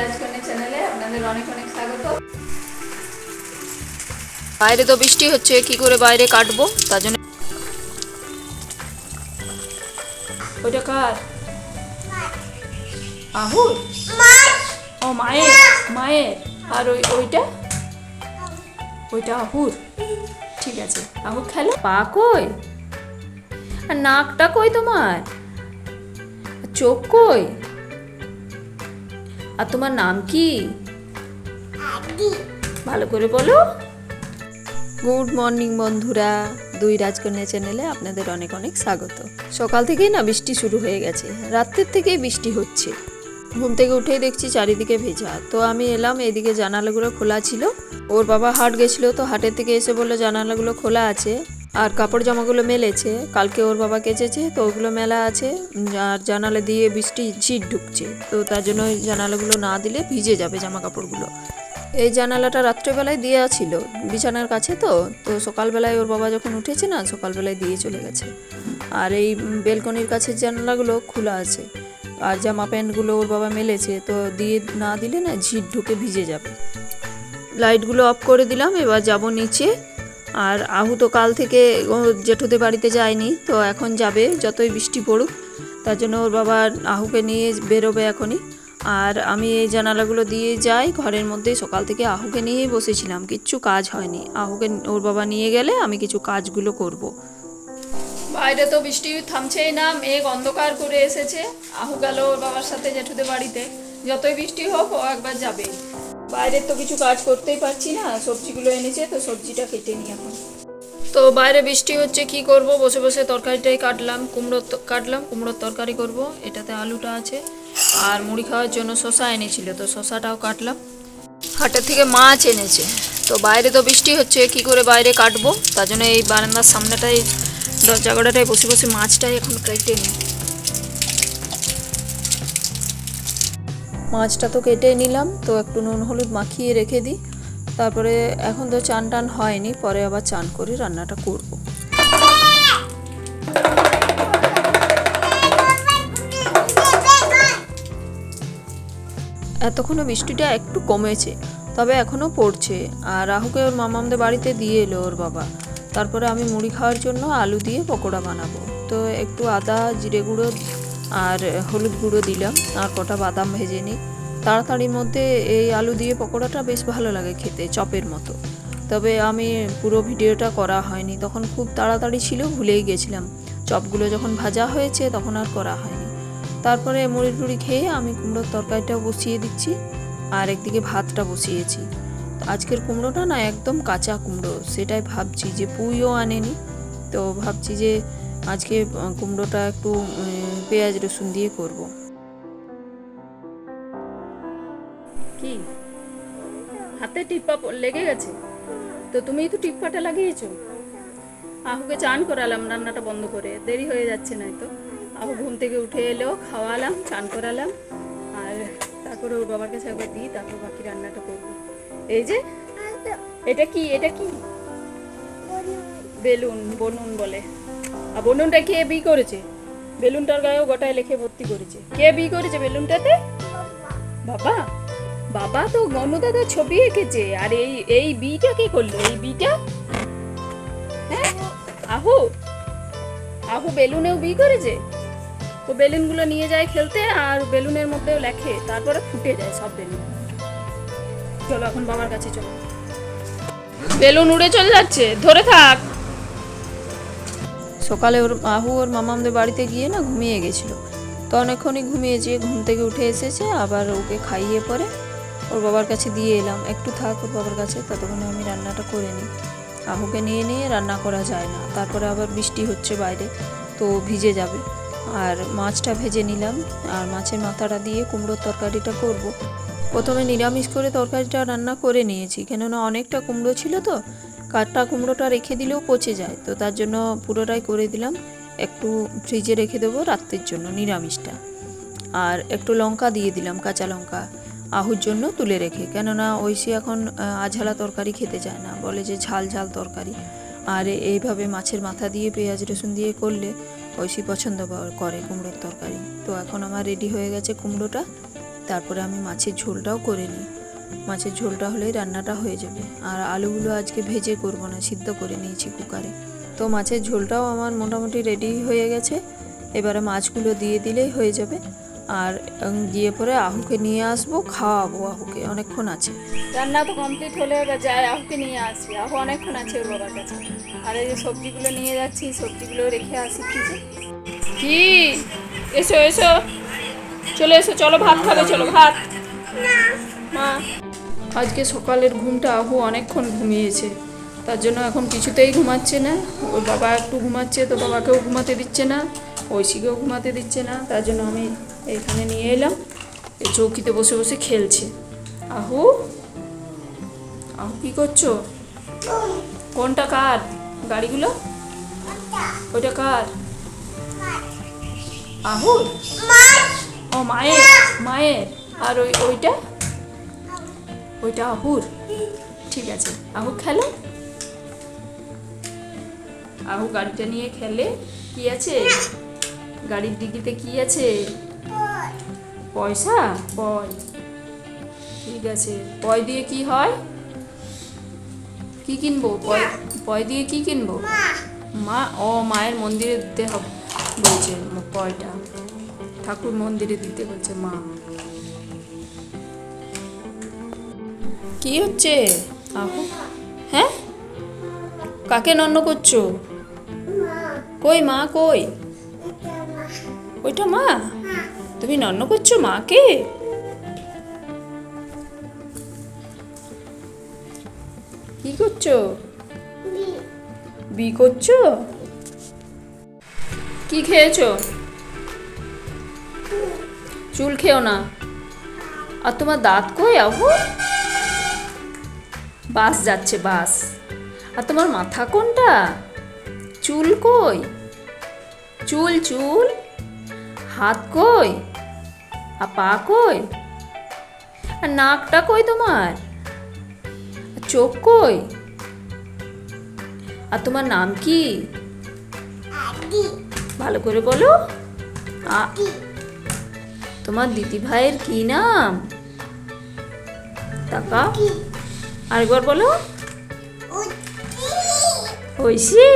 রাজকন্যা চ্যানেলে আপনাদের অনেক অনেক স্বাগত। বাইরে তো বৃষ্টি হচ্ছে কি করে বাইরে কাটবো? তার জন্য ওইটা কার? আহুর? ও মায়ের মায়ের। আর ওই ওইটা? ওইটা আহুর। ঠিক আছে আহুর খেলো। পা কই? আর নাকটা কই তোমার? চোখ কই? আর তোমার নাম কি? ভালো করে বলো। গুড মর্নিং বন্ধুরা দুই রাজকন্যা চ্যানেলে আপনাদের অনেক অনেক স্বাগত। সকাল থেকেই না বৃষ্টি শুরু হয়ে গেছে রাত্রের থেকেই বৃষ্টি হচ্ছে। ঘুম থেকে উঠেই দেখছি চারিদিকে ভেজা। তো আমি এলাম এদিকে জানালাগুলো খোলা ছিল। ওর বাবা হাট গেছিল তো হাটের থেকে এসে বলল জানালাগুলো খোলা আছে। আর কাপড় জামাগুলো মেলেছে, কালকে ওর বাবা কেচেছে, তো ওগুলো মেলা আছে, আর জানালা দিয়ে বৃষ্টি ঝিট ঢুকছে, তো তার জন্য জানালাগুলো না দিলে ভিজে যাবে জামা কাপড়গুলো এই জানালাটা রাত্রেবেলায় দেওয়া ছিল, বিছানার কাছে তো তো সকালবেলায় ওর বাবা যখন উঠেছে না, সকালবেলায় দিয়ে চলে গেছে। আর এই বেলকনির কাছের জানালাগুলো খোলা আছে, আর জামা প্যান্টগুলো ওর বাবা মেলেছে, তো দিয়ে না দিলে না ঝিট ঢুকে ভিজে যাবে। লাইটগুলো অফ করে দিলাম, এবার যাব নিচে আর আহু তো কাল থেকে জেঠুদের বাড়িতে যায়নি, তো এখন যাবে যতই বৃষ্টি পড়ুক। তার জন্য ওর বাবা আহুকে নিয়ে বেরোবে এখনই। আর আমি এই জানালাগুলো দিয়ে যাই, ঘরের মধ্যে সকাল থেকে আহুকে নিয়েই বসেছিলাম, কিচ্ছু কাজ হয়নি। আহুকে ওর বাবা নিয়ে গেলে আমি কিছু কাজগুলো করব। বাইরে তো বৃষ্টি থামছেই না, মেঘ অন্ধকার করে এসেছে। আহু গেল ওর বাবার সাথে জেঠুদের বাড়িতে। যতই বৃষ্টি হোক ও একবার যাবে বাইরে তো কিছু কাজ করতেই পারছি না, সবজিগুলো এনেছে তো সবজিটা কেটে নিই এখন। তো বাইরে বৃষ্টি হচ্ছে, কি করব? বসে বসে তরকারিটাই কাটলাম, কুমড়োর তো- কাটলাম, কুমড়োর তরকারি করব, এটাতে আলুটা আছে আর মুড়ি খাওয়ার জন্য শশা এনেছিল, তো শশাটাও কাটলাম। হাটের থেকে মাছ এনেছে, তো বাইরে তো বৃষ্টি হচ্ছে, কি করে বাইরে কাটবো? তার জন্য এই বারান্দার সামনেটাই দরজাগড়াটায় বসে বসে মাছটাই এখন কেটে নিই। মাছটা তো কেটে নিলাম, তো একটু নুন হলুদ মাখিয়ে রেখে দিই। তারপরে এখন তো চান টান হয়নি, পরে আবার চান করে রান্নাটা করব। এতক্ষণও বৃষ্টিটা একটু কমেছে, তবে এখনও পড়ছে। আর রাহুকে ওর মামামদের বাড়িতে দিয়ে এলো ওর বাবা। তারপরে আমি মুড়ি খাওয়ার জন্য আলু দিয়ে পকোড়া বানাবো। তো একটু আদা, জিরে গুঁড়ো আর হলুদ গুঁড়ো দিলাম, আর কটা বাদাম ভেজে নিই। তাড়াতাড়ির মধ্যে এই আলু দিয়ে পকোড়াটা বেশ ভালো লাগে খেতে, চপের মতো। তবে আমি পুরো ভিডিওটা করা হয়নি, তখন খুব তাড়াতাড়ি ছিল, ভুলেই গেছিলাম। চপগুলো যখন ভাজা হয়েছে, তখন আর করা হয়নি। তারপরে মুড়ি টুড়ি খেয়ে আমি কুমড়োর তরকারিটা বসিয়ে দিচ্ছি, আর একদিকে ভাতটা বসিয়েছি। আজকের কুমড়োটা না একদম কাঁচা কুমড়ো, সেটাই ভাবছি যে পুইও আনেনি। তো ভাবছি যে আজকে কুমড়োটা একটু পেঁয়াজ রসুন দিয়ে করব। কি? হাতে টিপ্পা প- লেগে গেছে? তো তুমি তো টিপ্পাটা লাগিয়েছো। আহুকে চান করালাম রান্নাটা বন্ধ করে। দেরি হয়ে যাচ্ছে নয়তো। আহু ঘুম থেকে উঠে এলো খাওয়ালাম চান করালাম। আর তারপরে ওর বাবার কাছে একবার দিই তারপর বাকি রান্নাটা করব। এই যে এটা কি? এটা কি? বেলুন। বনুন বলে। আর বনুনটা কে বি করেছে? বেলুনটার গায়েও গোটায় লেখে ভর্তি করেছে। কে বি করেছে বেলুনটাতে? বাবা বাবা তো গণদাদা ছবি এঁকেছে। আর এই এই বিটা কি করল? এই বিটা? হ্যাঁ? আহু আহু বেলুনেও বি করেছে? ও বেলুনগুলো নিয়ে যায় খেলতে আর বেলুনের মধ্যেও লেখে। তারপরে ফুটে যায় সব বেলুন। চলো এখন বাবার কাছে চলো। বেলুন উড়ে চলে যাচ্ছে। ধরে থাক। সকালে ওর আহু ওর মামামদের বাড়িতে গিয়ে না ঘুমিয়ে গেছিল। তো অনেকক্ষণই ঘুমিয়েছে ঘুম থেকে উঠে এসেছে, আবার ওকে খাইয়ে পরে ওর বাবার কাছে দিয়ে এলাম। একটু থাক ওর বাবার কাছে, ততক্ষণে আমি রান্নাটা করে নিই। আহুকে নিয়ে নিয়ে রান্না করা যায় না। তারপরে আবার বৃষ্টি হচ্ছে বাইরে, তো ভিজে যাবে। আর মাছটা ভেজে নিলাম। আর মাছের মাথাটা দিয়ে কুমড়োর তরকারিটা করব। প্রথমে নিরামিষ করে তরকারিটা রান্না করে নিয়েছি। কেননা অনেকটা কুমড়ো ছিল তো কাঠটা কুমড়োটা রেখে দিলেও পচে যায়। তো তার জন্য পুরোটাই করে দিলাম। একটু ফ্রিজে রেখে দেবো রাত্রের জন্য নিরামিষটা। আর একটু লঙ্কা দিয়ে দিলাম, কাঁচা লঙ্কা। আহুর জন্য তুলে রেখে। কেননা ঐশী এখন আঝালা তরকারি খেতে চায় না। বলে যে ঝাল ঝাল তরকারি। আর এইভাবে মাছের মাথা দিয়ে পেঁয়াজ রসুন দিয়ে করলে ঐশী পছন্দ করে কুমড়োর তরকারি। তো এখন আমার রেডি হয়ে গেছে কুমড়োটা। তারপরে আমি মাছের ঝোলটাও করে নিই। মাছের ঝোলটা হলেই রান্নাটা হয়ে যাবে। আর আলুগুলো আজকে ভেজে করব না সিদ্ধ করে নিয়েছি কুকারে। তো মাছের ঝোলটাও আমার মোটামুটি রেডি হয়ে গেছে। এবারে মাছগুলো দিয়ে দিলেই হয়ে যাবে। আর দিয়ে পরে আহুকে নিয়ে আসব খাওয়াবো আহুকে অনেকক্ষণ আছে। রান্না তো কমপ্লিট হলে এবার যাই আহুকে নিয়ে আসি। আহু অনেকক্ষণ আছে ওর বাবার কাছে। আর এই যে সবজিগুলো নিয়ে যাচ্ছি সবজিগুলো রেখে আসি কি কি? এসো এসো। চলে এসো চলো ভাত খাবে চলো ভাত। মা। আজকে সকালের ঘুমটা আহু অনেকক্ষণ ঘুমিয়েছে। তার জন্য এখন কিছুতেই ঘুমাচ্ছে না। ওর বাবা একটু ঘুমাচ্ছে, তো বাবাকেও ঘুমাতে দিচ্ছে না, ঐশীকেও ঘুমাতে দিচ্ছে না। তার জন্য আমি এখানে নিয়ে এলাম। এই চৌকিতে বসে বসে খেলছে। আহু আহু কি করছ? কোনটা কার? গাড়িগুলো? ওইটা কার? আহু ও মায়ের মায়ের। আর ওই, ওইটা? ওইটা আহুর? ঠিক আছে। আহু খেলো। আহু গাড়িটা নিয়ে খেলে। কি আছে? গাড়ির ডিগিতে কি আছে? পয়সা? পয় ঠিক আছে। পয় দিয়ে কি হয়? কি কিনবো? পয় পয় দিয়ে কি কিনবো? মা, ও মায়ের মন্দিরে দিতে হবে, বলছে, পয়টা। ঠাকুর মন্দিরে দিতে বলছে মা। কি হচ্ছে? আহো। হ্যাঁ? কাকে নন্ন করছ? কই মা, কই? ওইটা মা? তুমি নন্ন করছ মাকে? কি করছ? বি করছ? কি খেয়েছো? চুল খেও না। আর তোমার দাঁত কই আবু বাস যাচ্ছে বাস। আর তোমার মাথা কোনটা? চুল কই? চুল চুল। হাত কই? আর পা কই? আর নাকটা কই তোমার? আর চোখ কই? আর তোমার নাম কি? ভালো করে বলো। তোমার দিদি ভাইয়ের কি নাম? টাকা? আরেকবার বলো। ঐশী